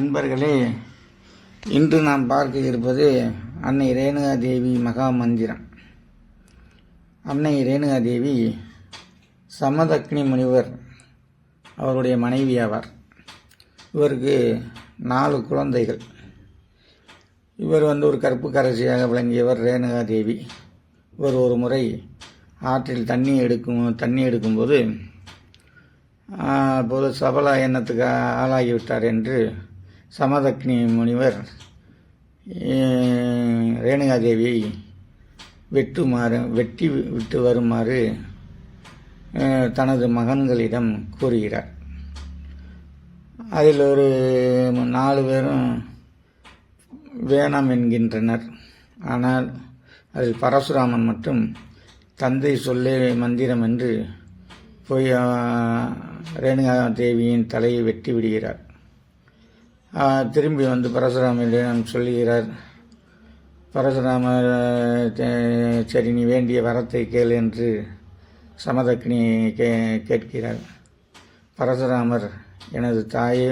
அன்பர்களே இன்று நாம் பார்க்க இருப்பது அன்னை ரேணுகா தேவி மகா மந்திரம். அன்னை ரேணுகா தேவி சமதக்னி முனிவர் அவருடைய மனைவி ஆவார். இவருக்கு நாலு குழந்தைகள். இவர் வந்து ஒரு கற்பு கரசியாக விளங்கியவர் ரேணுகா தேவி இவர் ஒரு முறை ஆற்றில் தண்ணி எடுக்கும் தண்ணி எடுக்கும்போது அப்போது சபல எண்ணத்துக்கு ஆளாகிவிட்டார்? என்று சமதக்னி முனிவர் ரேணுகாதேவியை வெட்டுமாறு வெட்டி விட்டு வருமாறு தனது மகன்களிடம் கூறுகிறார். அதில் ஒரு நாலு பேரும் வேணாம் என்கின்றனர். ஆனால் அதில் பரசுராமன் மட்டும் தந்தை சொல்லே மந்திரம் என்று போய் ரேணுகா தேவியின் தலையை வெட்டி விடுகிறார். திரும்பி வந்து பரசுராமரிடம் சொல்லுகிறார். பரசுராமர் சரி நீ வேண்டிய வரத்தை கேள் என்று சமதக்னி கே கேட்கிறார். பரசுராமர் எனது தாயை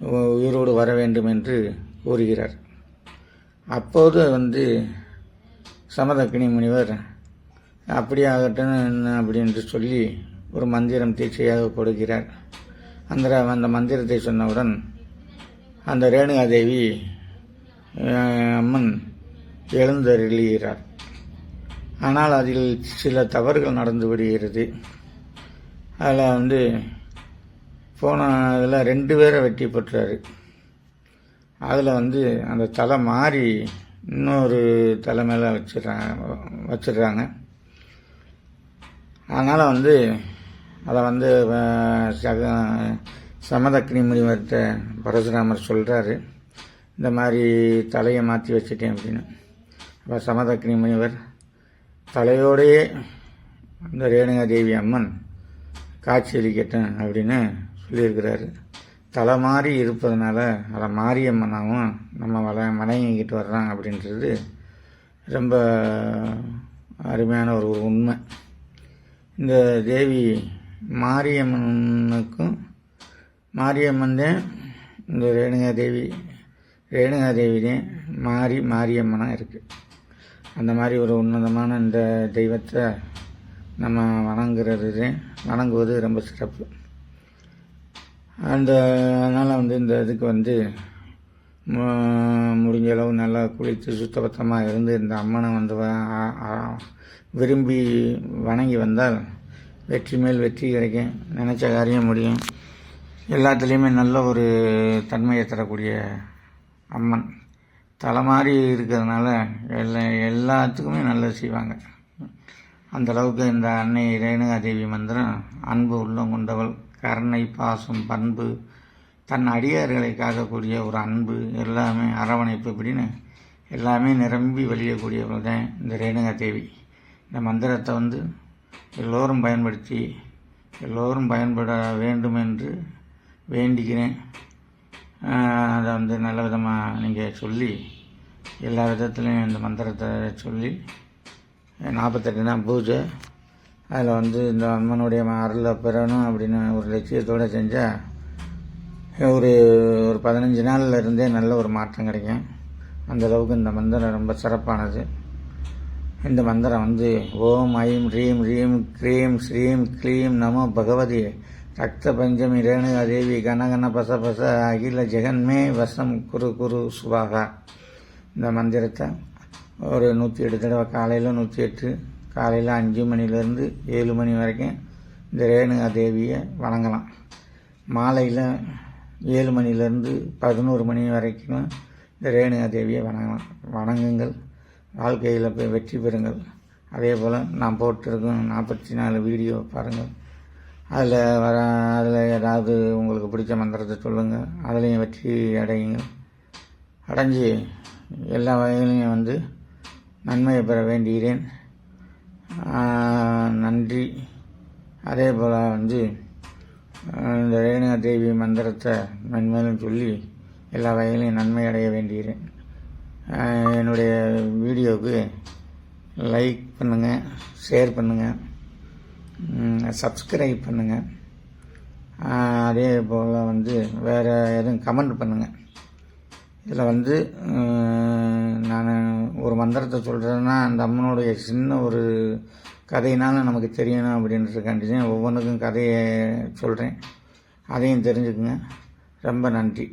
உயிரோடு வர வேண்டும் என்று கூறுகிறார். அப்போது வந்து சமதக்கினி முனிவர் அப்படியே ஆகட்டும் அப்படின்னு சொல்லி ஒரு மந்திரம் தீட்சையாக கொடுக்கிறார். அந்த அந்த மந்திரத்தை சொன்னவுடன் அந்த ரேணுகாதேவி அம்மன் எழுந்தருளுகிறார் ஆனால் அதில் சில தவறுகள் நடந்து விடுகிறது அதில் வந்து போன இதில் ரெண்டு பேரை வெட்டி போட்டுறாரு. அதில் வந்து அந்த தலை மாறி இன்னொரு தலை மேலே வச்சிடறாங்க வச்சிடுறாங்க அதனால் வந்து அதை வந்து சக சமதக்னி முனிவர்கிட்ட பரசுராமர் சொல்கிறாரு இந்த மாதிரி தலையை மாற்றி வச்சுட்டேன் அப்படின்னு. அப்போ சமதக்னி முனிவர் தலையோடையே இந்த ரேணுகா தேவி அம்மன் காட்சியளிக்கட்டும் அப்படின்னு சொல்லியிருக்கிறாரு. தலை மாறி இருப்பதனால அதை மாரியம்மனாகவும் நம்ம வள வணங்கிக்கிட்டு வர்றாங்க அப்படின்றது ரொம்ப அருமையான ஒரு உண்மை. இந்த தேவி மாரியம்மனுக்கும் மாரியம்மன் தான் இந்த ரேணுகா தேவி ரேணுகா மாரி மாரியம்மனாக இருக்குது அந்த மாதிரி ஒரு உன்னதமான இந்த தெய்வத்தை நம்ம வணங்குறது வணங்குவது ரொம்ப சிறப்பு. அந்த அதனால் வந்து இந்த இதுக்கு வந்து முடிஞ்ச அளவு நல்லா குளித்து சுத்தபத்தமாக இருந்து இந்த அம்மனை வந்து விரும்பி வணங்கி வந்தால் வெற்றி மேல் வெற்றி கிடைக்கும். நினச்ச காரியம் முடியும். எல்லாத்துலேயுமே நல்ல ஒரு தன்மையை தரக்கூடிய அம்மன். தலை மாதிரி இருக்கிறதுனால எல்லா எல்லாத்துக்குமே நல்லது செய்வாங்க. அந்தளவுக்கு இந்த அன்னை ரேணுகா தேவி மந்திரம் அன்பு உள்ளம் கொண்டவள் கருணை பாசம் பண்பு தன் அடியார்களை காக்கக்கூடிய ஒரு அன்பு எல்லாமே அரவணைப்பு இப்படின்னு எல்லாமே நிரம்பி வெளியக்கூடியவள் தான் இந்த ரேணுகா தேவி இந்த மந்திரத்தை வந்து எல்லோரும் பயன்படுத்தி எல்லோரும் பயன்பட வேண்டும் என்று வேண்டிக்கிறேன். அதை வந்து நல்ல விதமாக நீங்கள் சொல்லி எல்லா விதத்துலையும் இந்த மந்திரத்தை சொல்லி நாற்பத்தெட்டு நாள் பூஜை. அதில் வந்து இந்த அம்மனுடைய அருளை பெறணும் அப்படின்னு ஒரு லட்சியத்தோடு செஞ்சால் ஒரு ஒரு பதினஞ்சு நாளில் இருந்தே நல்ல ஒரு மாற்றம் கிடைக்கும். அந்த அளவுக்கு இந்த மந்திரம் ரொம்ப சிறப்பானது. இந்த மந்திரம் வந்து ஓம் ஐம் ரீம் ரீம் க்ரீம் ஸ்ரீம் க்ளீம் நமோ பகவதி. ரக்த பஞ்சமி ரேணுகா தேவி கனகன பச பச அகில ஜெகன்மே வசம் குரு குரு சுபாகா இந்த மந்திரத்தை ஒரு நூற்றி எட்டு தடவை காலையில் நூற்றி எட்டு காலையில் அஞ்சு மணிலேருந்து ஏழு மணி வரைக்கும் இந்த ரேணுகா தேவியை வணங்கலாம். மாலையில் ஏழு மணிலேருந்து பதினோரு மணி வரைக்கும் இந்த ரேணுகா தேவியை வணங்கலாம். வணங்குங்கள். வாழ்க்கையில் போய் வெற்றி பெறுங்கள். அதே போல் நான் போட்டிருக்கும் நாற்பத்தி நாலு வீடியோ பாருங்கள். அதில் வர அதில் ஏதாவது உங்களுக்கு பிடிச்ச மந்திரத்தை சொல்லுங்கள் அதுலேயும் வெற்றி அடையுங்க. அடைஞ்சு எல்லா வகையிலையும் வந்து நன்மையை பெற வேண்டுகிறேன். நன்றி. அதே போல் வந்து இந்த ரேணுகா தேவி மந்திரத்தை மென்மேலும் சொல்லி எல்லா வகையிலையும் நன்மை அடைய வேண்டுகிறேன். என்னுடைய வீடியோவுக்கு லைக் பண்ணுங்கள் ஷேர் பண்ணுங்கள் சப்ஸ்கிரைப் பண்ணுங்கள் அதே போல் வந்து வேறு எதுவும் கமெண்ட் பண்ணுங்கள் இதில் வந்து நான் ஒரு மந்திரத்தை சொல்கிறேன்னா அந்த அம்மனுடைய சின்ன ஒரு கதையினால நமக்கு தெரியணும் அப்படின்றதுக்காண்டி தான் ஒவ்வொன்றுக்கும் கதையை சொல்கிறேன் அதையும் தெரிஞ்சுக்குங்க. ரொம்ப நன்றி.